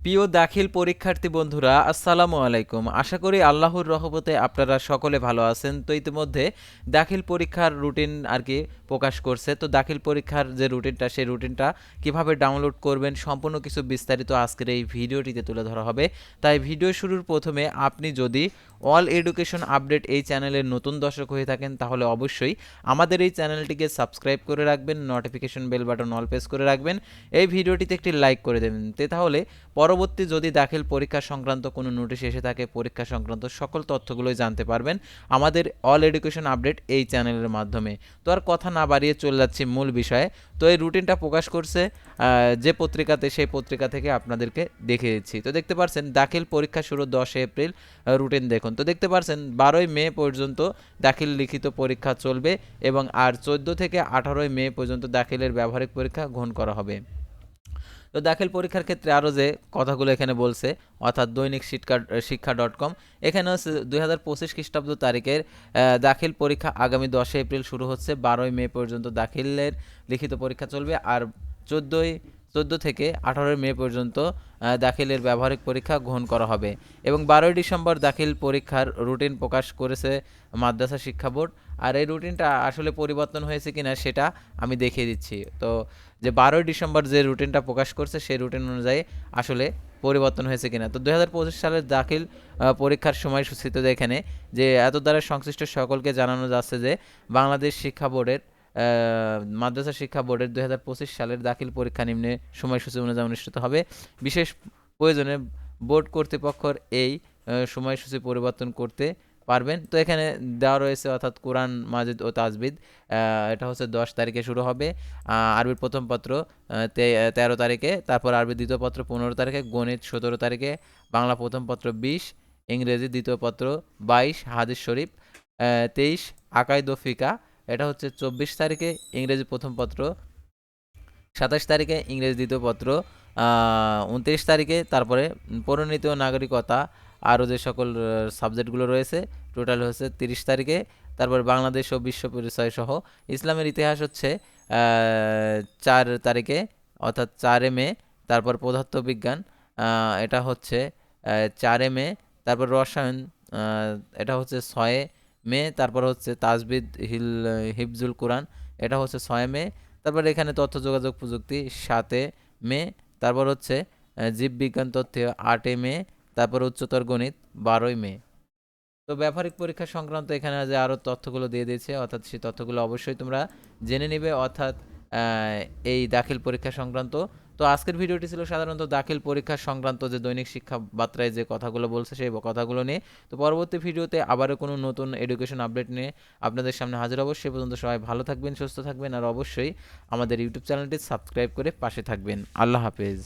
প্রিয় দাখিল পরীক্ষার্থী বন্ধুরা, আসসালামু আলাইকুম। আশা করি আল্লাহর রহমতে আপনারা সকলে ভালো আছেন। তো ইতিমধ্যে দাখিল পরীক্ষার রুটিন আর কি প্রকাশ করছে। তো দাখিল পরীক্ষার যে রুটিনটা, সেই রুটিনটা কীভাবে ডাউনলোড করবেন, সম্পূর্ণ কিছু বিস্তারিত আজকের এই ভিডিওটিতে তুলে ধরা হবে। তাই ভিডিও শুরুর প্রথমে আপনি যদি অল এডুকেশন আপডেট এই চ্যানেলের নতুন দর্শক হয়ে থাকেন, তাহলে অবশ্যই আমাদের এই চ্যানেলটিকে সাবস্ক্রাইব করে রাখবেন, notification bell button all press করে রাখবেন। এই ভিডিওটিতে একটি লাইক করে দেবেন। তে তাহলে পরবর্তী যদি দাখিল পরীক্ষা সংক্রান্ত কোনো নোটিশ এসে থাকে, পরীক্ষা সংক্রান্ত সকল তথ্যগুলোই জানতে পারবেন আমাদের অল এডুকেশন আপডেট এই চ্যানেলের মাধ্যমে। তো আর কথা না বাড়িয়ে চলে যাচ্ছি মূল বিষয়ে। তো এই রুটিনটা প্রকাশ করছে যে পত্রিকাতে, সেই পত্রিকা থেকে আপনাদেরকে দেখিয়ে দিচ্ছি। তো দেখতে পাচ্ছেন দাখিল পরীক্ষা শুরু দশই এপ্রিল রুটিন দেখুন। তো দেখতে পাচ্ছেন বারোই মে পর্যন্ত দাখিল লিখিত পরীক্ষা চলবে এবং আর চোদ্দ থেকে আঠারোই মে পর্যন্ত দাখিলের ব্যবহারিক পরীক্ষা গ্রহণ করা হবে। তো দাখিল পরীক্ষার ক্ষেত্রে আরও যে কথাগুলো এখানে বলছে, অর্থাৎ দৈনিক শিক্ষা শিক্ষা ডট কম এখানে হচ্ছে দুই হাজার পঁচিশ খ্রিস্টাব্দ তারিখের দাখিল পরীক্ষা আগামী দশই এপ্রিল শুরু হচ্ছে, বারোই মে পর্যন্ত দাখিলের লিখিত পরীক্ষা চলবে, আর চোদ্দোই চোদ্দ থেকে আঠারোই মে পর্যন্ত দাখিলের ব্যবহারিক পরীক্ষা গ্রহণ করা হবে এবং বারোই ডিসেম্বর দাখিল পরীক্ষার রুটিন প্রকাশ করেছে মাদ্রাসা শিক্ষা বোর্ড। আর এই রুটিনটা আসলে পরিবর্তন হয়েছে কিনা সেটা আমি দেখিয়ে দিচ্ছি। তো যে বারোই ডিসেম্বর যে রুটিনটা প্রকাশ করছে সেই রুটিন অনুযায়ী আসলে পরিবর্তন হয়েছে কিনা। তো দুই হাজার পঁচিশ সালের দাখিল পরীক্ষার সময়সূচিতে এখানে যে এত দ্বারা সংশ্লিষ্ট সকলকে জানানো যাচ্ছে যে বাংলাদেশ শিক্ষা বোর্ডের মাদ্রাসা শিক্ষা বোর্ডের দুই সালের দাখিল পরীক্ষা নিম্নে সময়সূচি অনুযায়ী অনুষ্ঠিত হবে। বিশেষ প্রয়োজনে বোর্ড কর্তৃপক্ষর এই সময়সূচি পরিবর্তন করতে পারবেন। তো এখানে দেওয়া রয়েছে অর্থাৎ কোরআন, মাজিদ ও তাজবিদ। এটা হচ্ছে দশ তারিখে শুরু হবে। আরবির প্রথম পত্র তেরো তারিখে, তারপর আরবির দ্বিতীয় পত্র পনেরো তারিখে, গণিত সতেরো তারিখে, বাংলা প্রথম পত্র বিশ, ইংরেজি দ্বিতীয় পত্র বাইশ, হাদিস শরীফ তেইশ, আকাইদ ফিকা এটা হচ্ছে চব্বিশ তারিখে ইংরেজি প্রথম পত্র, সাতাশ তারিখে ইংরেজি দ্বিতীয় পত্র উনত্রিশ তারিখে তারপরে পরিণীতি নাগরিকতা, আরও যে সকল সাবজেক্টগুলো রয়েছে টোটাল হচ্ছে তিরিশ তারিখে, তারপর বাংলাদেশ ও বিশ্ব পরিচয় সহ। ইসলামের ইতিহাস হচ্ছে চার তারিখে, অর্থাৎ চারে মে, তারপর পদার্থবিজ্ঞান এটা হচ্ছে চারে মে, তারপর রসায়ন এটা হচ্ছে ছয়ে মে, তারপর হচ্ছে তাজবিদ হিল, হিফজুল কোরআন, এটা হচ্ছে ছয় মে, তারপর এখানে তথ্য যোগাযোগ প্রযুক্তি সাতে মে, তারপর হচ্ছে জীববিজ্ঞান তথ্য আটে মে, তারপর উচ্চতর গণিত বারোই মে। তো ব্যবহারিক পরীক্ষা সংক্রান্ত এখানে যে আরও তথ্যগুলো দিয়ে দিয়েছে, অর্থাৎ সেই তথ্যগুলো অবশ্যই তোমরা জেনে নিবে, অর্থাৎ এই দাখিল পরীক্ষা সংক্রান্ত তো আজকের ভিডিওটি ছিল সাধারণত দাখিল পরীক্ষা সংক্রান্ত যে দৈনিক শিক্ষা বার্তায় যে কথাগুলো বলছে সেই কথাগুলো নিয়ে। তো পরবর্তী ভিডিওতে আবারও কোনো নতুন এডুকেশন আপডেট নিয়ে আপনাদের সামনে হাজির হব। সে পর্যন্ত সবাই ভালো থাকবেন, সুস্থ থাকবেন, আর অবশ্যই আমাদের ইউটিউব চ্যানেলটি সাবস্ক্রাইব করে পাশে থাকবেন। আল্লাহ হাফেজ।